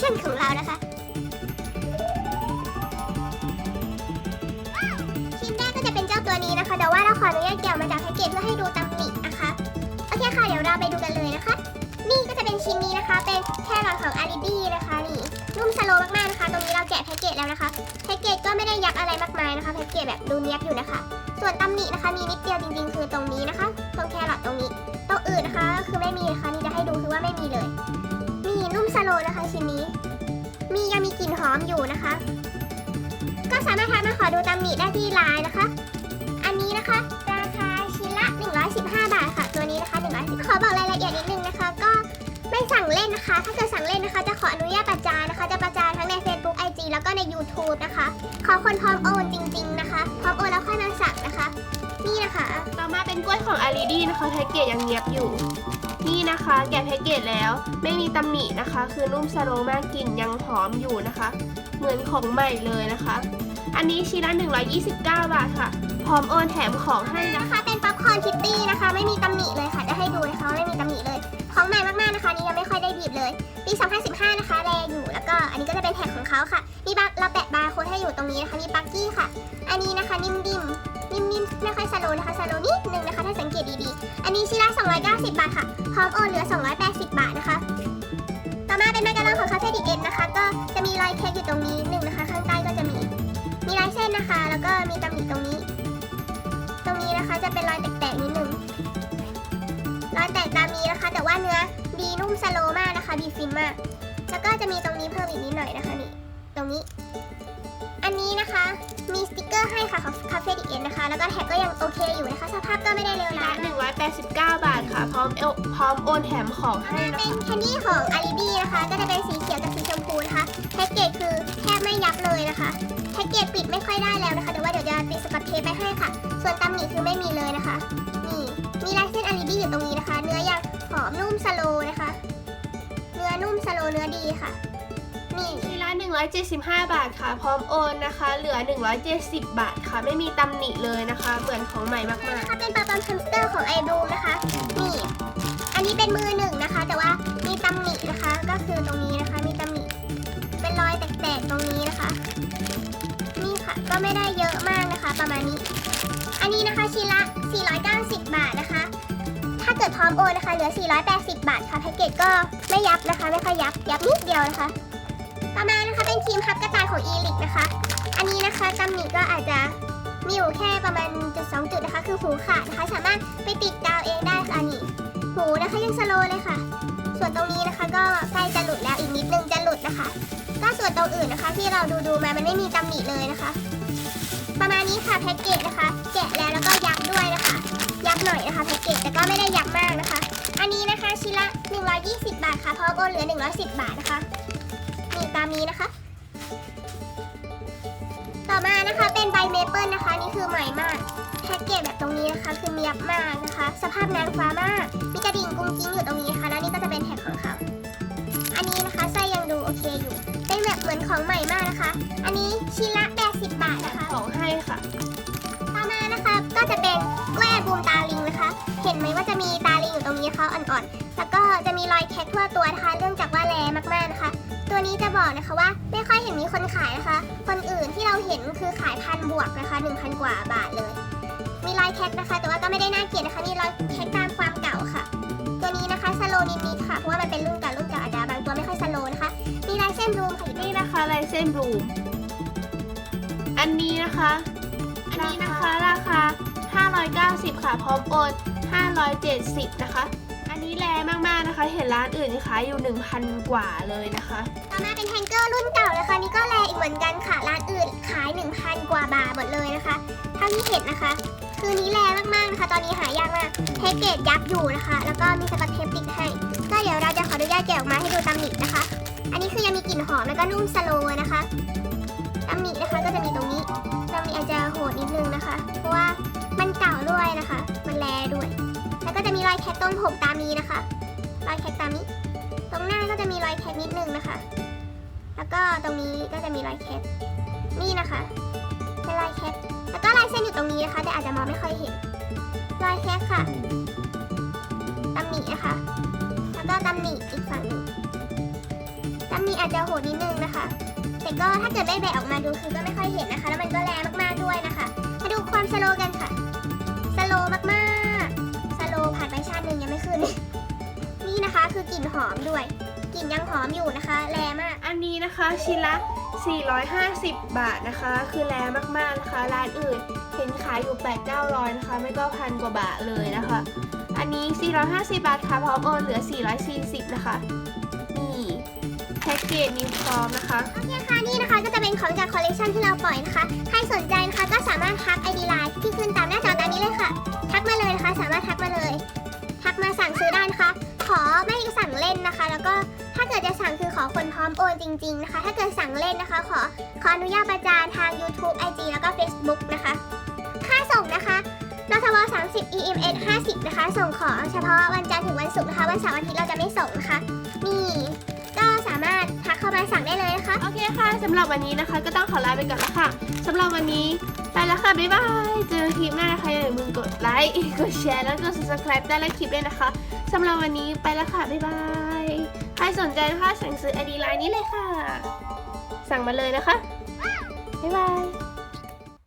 ชั่นของเรานะคะชิ้นแรกก็จะเป็นเจ้าตัวนี้นะคะแต่ว่าเราขออนุญาตเกะมาจากแพ็กเกจเพื่อให้ดูตำหนินะคะ โอเคค่ะ เดี๋ยวเราไปดูกันเลยนะคะ นี่ก็จะเป็นชิ้นนี้นะคะ เป็นแค่รอทของอาริบี้นะคะนี่นุ่มสโลมากๆนะคะ ตรงนี้เราแกะแพ็กเกจแล้วนะคะ แพ็กเกจก็ไม่ได้ยักอะไรมากมายนะคะ แพ็กเกจแบบดูเนียบอยู่นะคะ ส่วนตำหนินะคะ มีนิดเดียวจริงๆ คือตรงนี้นะคะ ตรงแครอทตรงนี้ ตรงอื่นนะคะ คือไม่มีนะคะ นี่จะให้ดูคือว่าไม่มีเลย นะคะชิ้นนี้ มียังมีกลิ่นหอมอยู่นะคะ ก็สามารถทักมาขอดูตำหนิได้ที่ไลน์นะคะ อันนี้นะคะ ราคาชิ้นละ 115 บาทค่ะ ตัวนี้นะคะ110ขอบอกรายละเอียดนิดนึงนะคะ ก็ไม่สั่งเล่นนะคะ ถ้าเกิดสั่งเล่นนะคะ จะขออนุญาตประจานนะคะ จะประจานทั้งใน Facebook IG แล้วก็ใน YouTube นะคะ ขอคนพร้อมโอนจริง ๆ นะคะ พร้อมโอนแล้วค่อยมาสั่งนะคะ นี่นะคะ ต่อมาเป็นกล้วยของอารีดีนะคะแพ็กเกจยังเนียบอยู่ นี่นะคะแกะแพ็กเกจแล้ว ไม่มีตำหนินะคะ คือนุ่มสโลมากกลิ่นยังหอมอยู่นะคะ เหมือนของใหม่เลยนะคะ อันนี้ชิ้นละ 129 บาทค่ะ พร้อมโอนแถมของให้นะคะ เป็นป๊อปคอร์นคิตตี้นะคะ ไม่มีตำหนิเลยค่ะ จะให้ดูนะคะไม่มีตำหนิเลย ของใหม่มากๆนะคะนี่ยังไม่ค่อยได้บีบเลย ปี 2015 นะคะแรอยู่ แล้วก็อันนี้ก็จะเป็นแท็กของเขาค่ะ มีบักเรา อยู่ตรงนี้นะคะมีปักกี้ค่ะ อันนี้นะคะนิ่มๆนิ่มๆไม่ค่อยสโลนะคะสโลนิดนึงนะคะถ้าสังเกตดีๆ อันนี้ชิ้นละ290 บาทค่ะพร้อมโอนเหลือ 280 บาทนะคะ ต่อมาเป็นแมกกาลองของคาเฟ่ดิเอ็นนะคะ ก็จะมีรอยเค้กอยู่ตรงนี้หนึ่งนะคะ ข้างใต้ก็จะมี มีลายเส้นนะคะ แล้วก็มีตำหนิตรงนี้ ตรงนี้นะคะจะเป็นรอยแตกๆนิดนึงรอยแตกตามนี้นะคะ แต่ว่าเนื้อดีนุ่มสโลมากนะคะดีฟินมาก แล้วก็จะมีตรงนี้เพิ่มอีกนิดหน่อยนะคะนี่ตรงนี้ นนี้นะคะ มีสติกเกอร์ให้ค่ะของคาเฟ่ดิเอ็นนะคะ แล้วก็แท็กก็ยังโอเคอยู่นะคะ สภาพก็ไม่ได้เลวชิ้นร้าละย189 บาทค่ะ พร้อมเอลพร้อมโอนแถมของให้นะเป็คะนแคนดี้ของอาริบี้นะคะ ก็จะเป็นสีเขียวกับสีชมพูนะคะ แพ็กเกจคือแทบไม่ยับเลยนะคะ แพ็กเกจปิดไม่ค่อยได้แล้วนะคะเดี๋ยวว่าเดี๋ยวจะติดสกอตเทปไปให้ค่ะ ส่วนตำหนิคือไม่มีเลยนะคะ นี่ มีลายเส้นอาริบี้อยู่ตรงนี้นะคะ เนื้อยังหอมนุ่มสโลว์นะคะ เนื้อนุ่มสโลว์เนื้อดีค่ะ นี่ชิ้นละ 175 บาทค่ะ พร้อมโอนนะคะ เหลือ 170 บาทค่ะ ไม่มีตำหนิเลยนะคะ เหมือนของใหม่มากนะคะเป็นปลาปอมแฮมสเตอร์ของไอบูมนะคะ นี่ อันนี้เป็นมือหนึ่งนะคะ แต่ว่ามีตำหนินะคะ ก็คือตรงนี้นะคะ มีตำหนิ เป็นรอยแตกๆตรงนี้นะคะ นี่ค่ะ ก็ไม่ได้เยอะมากนะคะ ประมาณนี้ อันนี้นะคะชิ้นละ 490 บาทนะคะ ถ้าเกิดพร้อมโอนนะคะ เหลือ 480 บาทค่ะ แพ็กเกจก็ไม่ยับนะคะ ไม่ค่อยยับ ยับนิดเดียวนะคะ ต่อมานะคะเป็นครีมพับกระต่ายของอีลิกนะคะ อันนี้นะคะตำหนิก็อาจจะมีอยู่แค่ประมาณจุดสองจุดนะคะ คือหูขาดนะคะ สามารถไปติดดาวเองได้ค่ะนี่หูนะคะยังสโลเลยค่ะ ส่วนตรงนี้นะคะก็ใกล้จะหลุดแล้วอีกนิดนึงจะหลุดนะคะ ก็ส่วนตรงอื่นนะคะ ที่เราดูดูๆมามันไม่มีตำหนิเลยนะคะ ประมาณนี้ค่ะแพ็กเกจนะคะ แกะแล้วแล้วก็ยับด้วยนะคะ ยับหน่อยนะคะแพ็กเกจแต่ก็ไม่ได้ยับมากนะคะ อันนี้นะคะชิ้นละ120 บาทค่ะพร้อมโอนเหลือ 110 บาทนะคะ ตามนี้นะคะ ต่อมานะคะเป็นใบเมเปิลนะคะ นี่คือใหม่มากแพ็กเกจแบบตรงนี้นะคะ คือเนียบมากนะคะ สภาพนางฟ้ามาก มีกระดิ่งกุ้งกิ้งอยู่ตรงนี้นะคะแล้วนี่ก็จะเป็นแท็กของเขาอันนี้นะคะไส้ยังดูโอเคอยู่ เป็นแบบเหมือนของใหม่มากนะคะ อันนี้ชิ้นละ80 บาทนะคะๆของให้ค่ะ ต่อมานะคะก็จะเป็นกล้วยบูมตาลิงนะคะ เห็นไหมว่าจะมีตาลิงอยู่ตรงนี้เขาอ่อนๆ แล้วก็จะมีรอยแคกทั่วตัวนะคะ เรื่องจากว่าแรงมากๆนะคะ ตัวนี้จะบอกนะคะว่าไม่ค่อยเห็นมีคนขายนะคะ คนอื่นที่เราเห็นคือขายพันบวกนะคะ 1,000 กว่าบาทเลย มีรอยแคกนะคะ แต่ว่าก็ไม่ได้น่าเกลียดนะคะมีรอยแคกตามความเก่าค่ะ ตัวนี้นะคะสโลนิดๆค่ะเพราะว่ามันเป็นรุ่นเก่ารุ่นเก่าอาจจะบางตัวไม่ค่อยสโลนะคะ มีลายเส้นรูมค่ะอยู่นี่นะคะลายเส้นบลูมอันนี้นะคะ อันนี้นะคะราคา 590 ค่ะ พร้อมโอน570 นะคะอันนี้ แรงมากๆนะคะ เห็นร้านอื่นขายอยู่ 1,000 กว่าเลยนะคะ ต่อมาเป็นแฮงเกอร์รุ่นเก่านะคะ นี่ก็แลอีกเหมือนกันค่ะ ร้านอื่นขาย 1,000 กว่าบาทหมดเลยนะคะเท่าที่เห็นนะคะ คือนี้แรงมากๆนะคะ ตอนนี้หายากมากแพ็กเกจยับอยู่นะคะ แล้วก็มีสกอตเทปติดให้ก็เดี๋ยวเราจะขออนุญาตแกะออกมาให้ดูตำหนินะคะ อันนี้คือยังมีกลิ่นหอมแล้วก็นุ่มสโลว์นะคะตำหนินะคะก็จะมีตรงนี้ตำหนิอาจจะโหดนิดนึงนะคะ เพราะว่ามันเก่าด้วยนะคะ มันแลด้วย แล้วก็จะมีรอยแคกตรงผมตามนี้นะคะ รอยแคกตามนี้ ตรงหน้าก็จะมีรอยแคกนิดนึงนะคะ แล้วก็ตรงนี้ก็จะมีรอยแคปนี่นะคะเป็นรอยแคปแล้วก็ลายเส้นอยู่ตรงนี้นะคะ แต่อาจจะมองไม่ค่อยเห็น รอยแคปค่ะตำหนินะคะ แล้วก็ตำหนิอีกฝั่งหนึ่งตำหนิอาจจะโหดนิดนึงนะคะ แต่ก็ถ้าเกิดไม่แบะออกมาดูคือก็ไม่ค่อยเห็นนะคะ แล้วมันก็แรงมากๆด้วยนะคะ มาดูความสโลกันค่ะ สโลมากๆ ขึ้น นี่นะคะคือกลิ่นหอมด้วย กลิ่นยังหอมอยู่นะคะ แรงมาก อันนี้นะคะชิ้นละ 450 บาทนะคะ คือแรงมากๆนะคะ ร้านอื่นเห็นขายอยู่ 8 900นะคะ ไม่ก็พันกว่าบาทเลยนะคะ อันนี้ 450 บาทค่ะพร้อมโอนเหลือ 440 นะคะ นี่แพ็กเกจมีพร้อมนะคะ โอเคค่ะ นี่นะคะก็จะเป็นของจากคอลเลคชันที่เราปล่อยนะคะ ใครสนใจนะคะก็สามารถทัก ID Line ที่ขึ้นตามหน้าจอตามนี้เลยค่ะ ทักมาเลยนะคะ สามารถทักมาเลย นะคะ ขอไม่สั่งเล่นนะคะ แล้วก็ถ้าเกิดจะสั่งคือขอคนพร้อมโอนจริง ๆ นะคะ ถ้าเกิดสั่งเล่นนะคะ ขอขออนุญาตประจานทาง YouTube IG แล้วก็ Facebook นะคะ ค่าส่งนะคะนทว30 EMS 50 นะคะ ส่งของเฉพาะวันจันทร์ถึงวันศุกร์นะคะ วันเสาร์อาทิตย์เราจะไม่ส่งนะคะ นี่ก็สามารถทักเข้ามาสั่งได้เลยนะคะ โอเคค่ะสำหรับวันนี้นะคะ ก็ต้องขอลาไปก่อนแล้วค่ะสำหรับวันนี้ ไปแล้วค่ะ บ๊ายบาย เจอคลิปหน้านะคะอย่าลืมกดไลค์ กดแชร์ แล้วก็ subscribe ได้และคลิปด้วยนะคะสำหรับวันนี้ไปแล้วค่ะ บ๊ายบาย ใครสนใจนะคะสั่งซื้ออดีไลน์นี้เลยค่ะ สั่งมาเลยนะคะ บ๊ายบาย